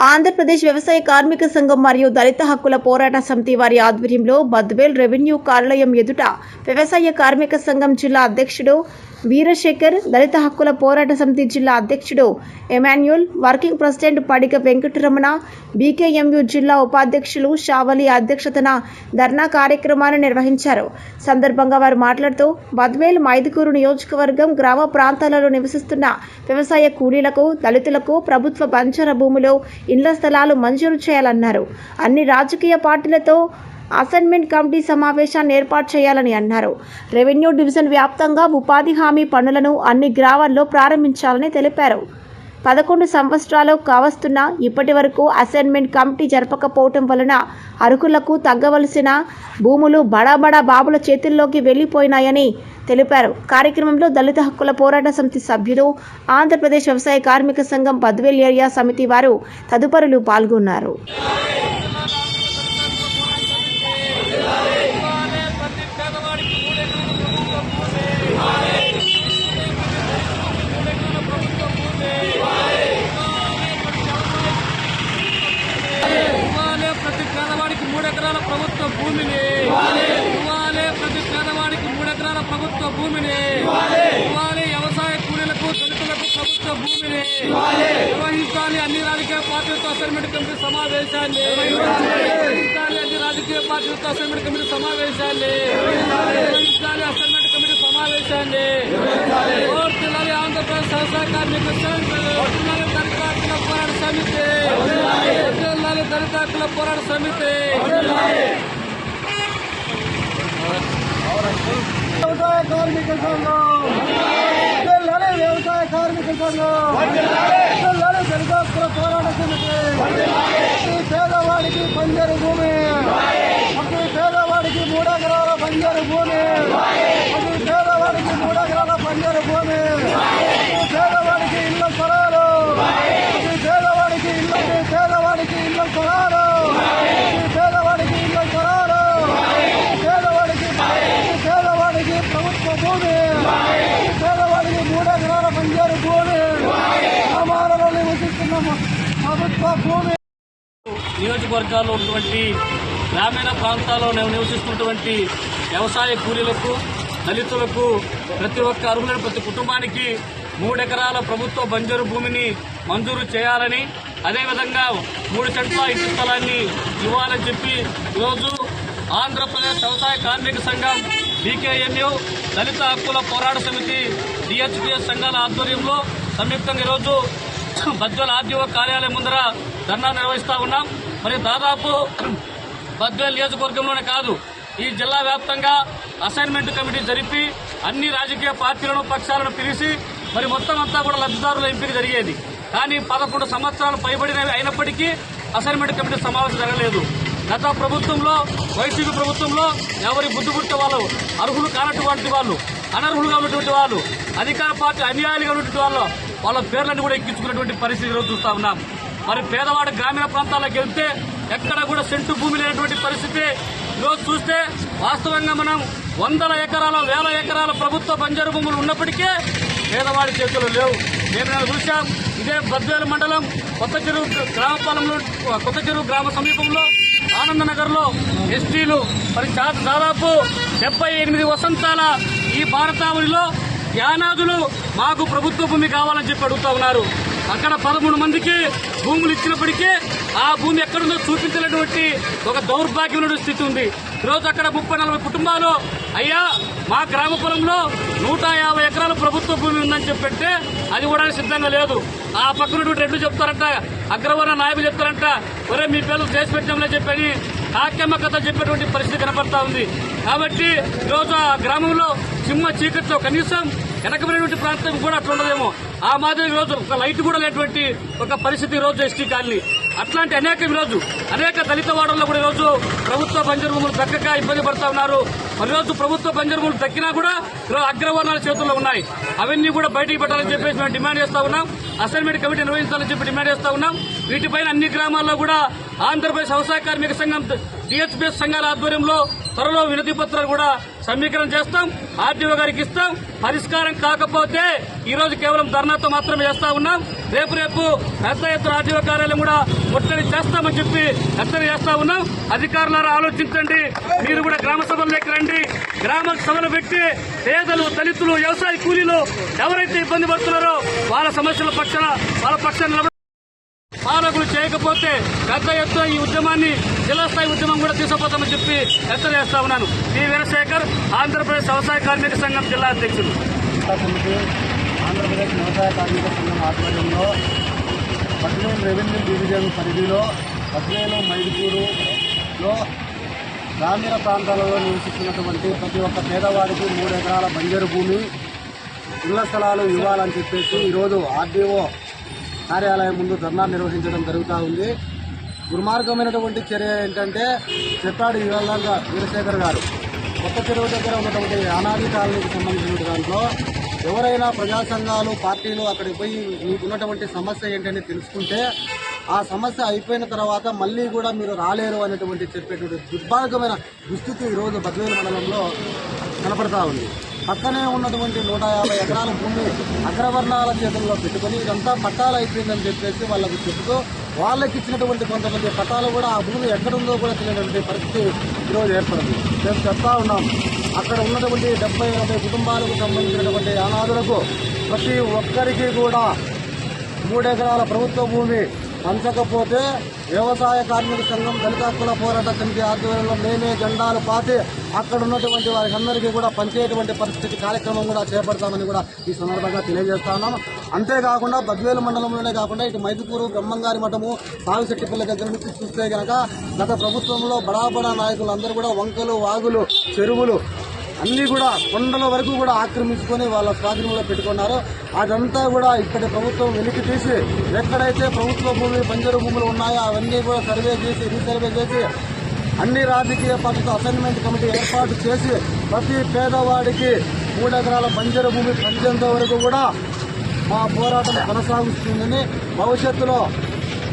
ఆంధ్రప్రదేశ్ వ్యవసాయ కార్మిక సంఘం మరియు దళిత హక్కుల పోరాట సమితి వారి ఆధ్వర్యంలో బద్వేల్ రెవెన్యూ కార్యాలయం ఎదుట వ్యవసాయ కార్మిక సంఘం జిల్లా అధ్యక్షుడు వీరశేఖర్ దళిత హక్కుల పోరాట సమితి జిల్లా అధ్యక్షుడు Emmanuel working president Padiga Venkataramana BKMU జిల్లా ఉపాధ్యక్షులు షావలి అధ్యక్షతన ధర్నా కార్యక్రమాన్ని నిర్వహించారు. సందర్భంగా వారు మాట్లాడుతూ బద్వేల్ మైదుకూరు నియోజకవర్గం గ్రామ ప్రాంతాలలో నివసిస్తున్న వ్యవసాయ కూలీలకు దళితులకు ప్రభుత్వ బంజర భూమిలో ఇండ్ల స్థలాలు మంజూరు చేయాలన్నారు. అన్ని రాజకీయ పార్టీలతో అసైన్మెంట్ కమిటీ సమావేశాన్ని ఏర్పాటు చేయాలని అన్నారు. రెవెన్యూ డివిజన్ వ్యాప్తంగా ఉపాధి హామీ పనులను అన్ని గ్రామాల్లో ప్రారంభించాలని తెలిపారు. పదకొండు సంవత్సరాలు కావస్తున్న ఇప్పటి వరకు అసైన్మెంట్ కమిటీ జరపకపోవటం వలన అర్హులకు తగ్గవలసిన భూములు బడాబడా బాబుల చేతుల్లోకి వెళ్ళిపోయినాయని తెలిపారు. కార్యక్రమంలో దళిత హక్కుల పోరాట సమితి సభ్యులు ఆంధ్రప్రదేశ్ వ్యవసాయ కార్మిక సంఘం పద్వేల్ ఏరియా సమితి వారు తదుపరులు పాల్గొన్నారు ఇవ్వాలే ప్రతి పేదవాడికి మూడెకరాల ప్రభుత్వ భూమి. మూడెకరాల ప్రభుత్వ భూమి. ఇవ్వాలే ప్రతి పేదవాడికి మూడెకరాల ప్రభుత్వ భూమిని ఇవ్వాలే ప్రతి పేదవాడికి మూడెకరాల ప్రభుత్వ భూమిని ఇవ్వాలి వ్యవసాయ కూలీలకు దళితులకు ప్రభుత్వ భూమిని నిర్వహించాలి అన్ని రాజకీయ పార్టీలతో అసైన్మెంట్ కమిటీ సమావేశాన్ని నిర్వహించాలి అన్ని రాజకీయ పార్టీలతో అసైన్మెంట్ కమిటీ సమావేశాన్ని నిర్వహించాలి అసైన్మెంట్ కమిటీ సమావేశాన్ని కోర్టులని ఆంధ్రప్రదేశ్ వ్యవసాయ కార్మిక సంఘం కోర్టులని దళిత హక్కుల పోరాట సమితి కోర్టులని దళిత హక్కుల పోరాట సమితి వ్యవసాయ కార్మిక సంఘం తెల్లని వ్యవసాయ కార్మిక సంఘం తెల్లని దళితాత్మక పోరాట సమితి నియోజకవర్గాల్లో ఉన్నటువంటి గ్రామీణ ప్రాంతాల్లో నివసిస్తున్నటువంటి వ్యవసాయ కూలీలకు దళితులకు ప్రతి ఒక్క అర్హులైన ప్రతి కుటుంబానికి మూడెకరాల ప్రభుత్వ బంజరు భూమిని మంజూరు చేయాలని అదేవిధంగా మూడు సెంట్ల ఇంటి స్థలాన్ని ఇవ్వాలని చెప్పి ఈరోజు ఆంధ్రప్రదేశ్ వ్యవసాయ కార్మిక సంఘం బీకేఎంయు దళిత హక్కుల పోరాట సమితి డిహెచ్పిఎస్ సంఘాల ఆధ్వర్యంలో సంయుక్తంగా ఈరోజు బద్వేల్ ఆర్డీఓ కార్యాలయం ముందర ధర్నా నిర్వహిస్తా ఉన్నాం. మరి దాదాపు బద్వేల్ నియోజకవర్గంలోనే కాదు ఈ జిల్లా వ్యాప్తంగా అసైన్మెంట్ కమిటీ జరిపి అన్ని రాజకీయ పార్టీలను పక్షాలను పిలిచి మరి మొత్తం అంతా కూడా లబ్ధిదారుల ఎంపిక జరిగేది. కానీ పదకొండు సంవత్సరాలు పైబడినవి అయినప్పటికీ అసైన్మెంట్ కమిటీ సమావేశం జరగలేదు. గత ప్రభుత్వంలో వైసీపీ ప్రభుత్వంలో ఎవరి బుద్ధి పుట్టే వాళ్ళు అర్హులు కానటువంటి వాళ్ళు అనర్హులుగా ఉన్నటువంటి వాళ్ళు అధికార పార్టీ అన్యాయాలుగా ఉన్నటువంటి వాళ్ళు వాళ్ళ పేర్లను కూడా ఎక్కించుకున్నటువంటి పరిస్థితి ఈరోజు చూస్తా ఉన్నాం. మరి పేదవాడు గ్రామీణ ప్రాంతాలకు వెళ్తే ఎక్కడ కూడా సెంటు భూమి లేనటువంటి పరిస్థితి. ఈరోజు చూస్తే వాస్తవంగా మనం వందల ఎకరాల వేల ఎకరాల ప్రభుత్వ బంజరు భూములు ఉన్నప్పటికీ పేదవాడి చేతులు లేవు. నేను చూశాం ఇదే బద్వేలు మండలం కొత్త చెరువు గ్రామపాలెంలో కొత్త చెరువు గ్రామ సమీపంలో ఆనందనగర్లో ఎస్టీలు మరి దాదాపు డెబ్బై ఎనిమిది వసంతాల ఈ భారతావనిలో యానాదులు మాకు ప్రభుత్వ భూమి కావాలని చెప్పి అడుగుతా ఉన్నారు. అక్కడ పదమూడు మందికి భూములు ఇచ్చినప్పటికీ ఆ భూమి ఎక్కడుందో చూపించినటువంటి ఒక దౌర్భాగ్యమైన స్థితి ఉంది. ఈరోజు అక్కడ ముప్పై నలభై కుటుంబాలు అయ్యా మా గ్రామ పొలంలో నూట యాభై ఎకరాల ప్రభుత్వ భూమి ఉందని చెప్పంటే అది కూడా సిద్ధంగా లేదు. ఆ పక్కనటువంటి రెడ్లు చెప్తారంట అగ్రవర్ణ నాయకులు చెప్తారంట ఒరే మీ పేర్లు చేసి పెట్టాంలే చెప్పని కాకెమ్మ కథ చెప్పేటువంటి పరిస్థితి కనపడతా ఉంది. కాబట్టి ఈరోజు ఆ గ్రామంలో సింహ చీకట్లో కనీసం వెనకబడినటువంటి ప్రాంతం కూడా అట్లా ఉండదేమో. ఆ మాదిరి ఈరోజు ఒక లైట్ కూడా లేనటువంటి ఒక పరిస్థితి రోజు ఎస్టీ కాలనీ అట్లాంటి అనేక ఈరోజు అనేక దళిత వాడల్లో కూడా ఈరోజు ప్రభుత్వ బంజరు భూములు దక్కక ఇబ్బంది పడతా ఉన్నారు. మరి రోజు ప్రభుత్వ బంజరు భూములు దక్కినా కూడా ఈరోజు అగ్రవర్ణాల చేతుల్లో ఉన్నాయి. అవన్నీ కూడా బయటికి పెట్టాలని చెప్పేసి మేము డిమాండ్ చేస్తా ఉన్నాం. అసైన్మెంట్ కమిటీ నిర్వహించాలని చెప్పి డిమాండ్ చేస్తా ఉన్నాం. వీటిపైన అన్ని గ్రామాల్లో కూడా ఆంధ్రప్రదేశ్ వ్యవసాయ కార్మిక సంఘం డిహెచ్బిఎస్ సంఘాల ఆధ్వర్యంలో త్వరలో వినతి పత్రాలు కూడా సమీకరణ చేస్తాం. ఆర్టీఓ గారికి ఇస్తాం. పరిష్కారం కాకపోతే ఈ రోజు కేవలం ధర్నాతో మాత్రమే చేస్తా ఉన్నాం. రేపు రేపు పెద్ద ఎత్తున ఆర్టీఓ కార్యాలయం కూడా ముట్టడి చేస్తామని చెప్పి హెచ్చరిక చేస్తా ఉన్నాం. అధికారులారా ఆలోచించండి. మీరు కూడా గ్రామ సభల్లోకి రండి. గ్రామ సభలు పెట్టి పేదలు దళితులు వ్యవసాయ కూలీలు ఎవరైతే ఇబ్బంది పడుతున్నారో వాళ్ళ సమస్యల పక్షాన వాళ్ళ పక్షాన పాలకులు చేయకపోతే పెద్ద ఎత్తున ఈ ఉద్యమాన్ని జిల్లా స్థాయి ఉద్యమం కూడా తీసుకుపోతామని చెప్పి హెచ్చరిక ఉన్నాను. టి వీరశేఖర్ ఆంధ్రప్రదేశ్ వ్యవసాయ కార్మిక సంఘం జిల్లా అధ్యక్షులు. ఆంధ్రప్రదేశ్ వ్యవసాయ కార్మిక సంఘం ఆధ్వర్యంలో పట్నం రెవెన్యూ డివిజన్ పరిధిలో పట్నేలు మైదుకూరులో గ్రామీణ ప్రాంతాలలో నివసిస్తున్నటువంటి ప్రతి ఒక్క పేదవాడికి మూడు ఎకరాల బంజరు భూమి ఇళ్ళ స్థలాలు ఇవ్వాలని చెప్పేసి ఈరోజు ఆర్డీఓ కార్యాలయం ముందు ధర్నా నిర్వహించడం జరుగుతూ ఉంది. దుర్మార్గమైనటువంటి చర్య ఏంటంటే చెప్పాడు ఇవాళ వీరశేఖర్ గారు. కొత్త చెరువు దగ్గర ఉన్నటువంటి అనాది కాలనీకి సంబంధించిన దాంట్లో ఎవరైనా ప్రజా సంఘాలు పార్టీలు అక్కడికి పోయి మీకున్నటువంటి సమస్య ఏంటని తెలుసుకుంటే ఆ సమస్య అయిపోయిన తర్వాత మళ్ళీ కూడా మీరు రాలేరు అనేటువంటి చెప్పేటువంటి దుర్భాగ్యమైన దుస్థితి ఈరోజు బద్వేలు మండలంలో కనపడతా ఉంది. పక్కనే ఉన్నటువంటి నూట యాభై ఎకరాల భూమి అగ్రవర్ణాల చేతుల్లో పెట్టుకొని ఇదంతా పట్టాలు అయిపోయిందని చెప్పేసి వాళ్ళకు చెప్తూ వాళ్ళకి ఇచ్చినటువంటి కొంతమంది పట్టాలు కూడా ఆ భూమి ఎక్కడుందో కూడా తెలియనటువంటి పరిస్థితి ఈరోజు ఏర్పడింది. మేము చెప్తా ఉన్నాం. అక్కడ ఉన్నటువంటి డెబ్బై ఎనభై కుటుంబాలకు సంబంధించినటువంటి అనాథులకు ప్రతి ఒక్కరికి కూడా మూడెకరాల ప్రభుత్వ భూమి పంచకపోతే వ్యవసాయ కార్మిక సంఘం దళిత హక్కుల పోరాట సమితి ఆధ్వర్యంలో మేమే జెండాలు పాతి అక్కడ ఉన్నటువంటి వారికి అందరికీ కూడా పంచేటువంటి పరిస్థితి కార్యక్రమం కూడా చేపడతామని కూడా ఈ సందర్భంగా తెలియజేస్తా ఉన్నాం. అంతేకాకుండా బద్వేలు మండలంలోనే కాకుండా ఇటు మైదుకూరు బ్రహ్మంగారి మఠము సావిశెట్టిపల్లి దగ్గర నుంచి చూస్తే కనుక గత ప్రభుత్వంలో బడా బడా నాయకులు అందరూ కూడా వంకలు వాగులు చెరువులు అన్ని కూడా కొండల వరకు కూడా ఆక్రమించుకొని వాళ్ళ స్వాధీనంలో పెట్టుకున్నారు. అదంతా కూడా ఇక్కడి ప్రభుత్వం వెలికి తీసి ఎక్కడైతే ప్రభుత్వ భూమి బంజరు భూములు ఉన్నాయో అవన్నీ కూడా సర్వే చేసి రీసర్వే చేసి అన్ని రాజకీయ పార్టీతో అసైన్మెంట్ కమిటీ ఏర్పాటు చేసి ప్రతి పేదవాడికి మూడు ఎకరాల బంజరు భూమి పంచేంత వరకు కూడా మా పోరాటం కొనసాగుతుందని భవిష్యత్తులో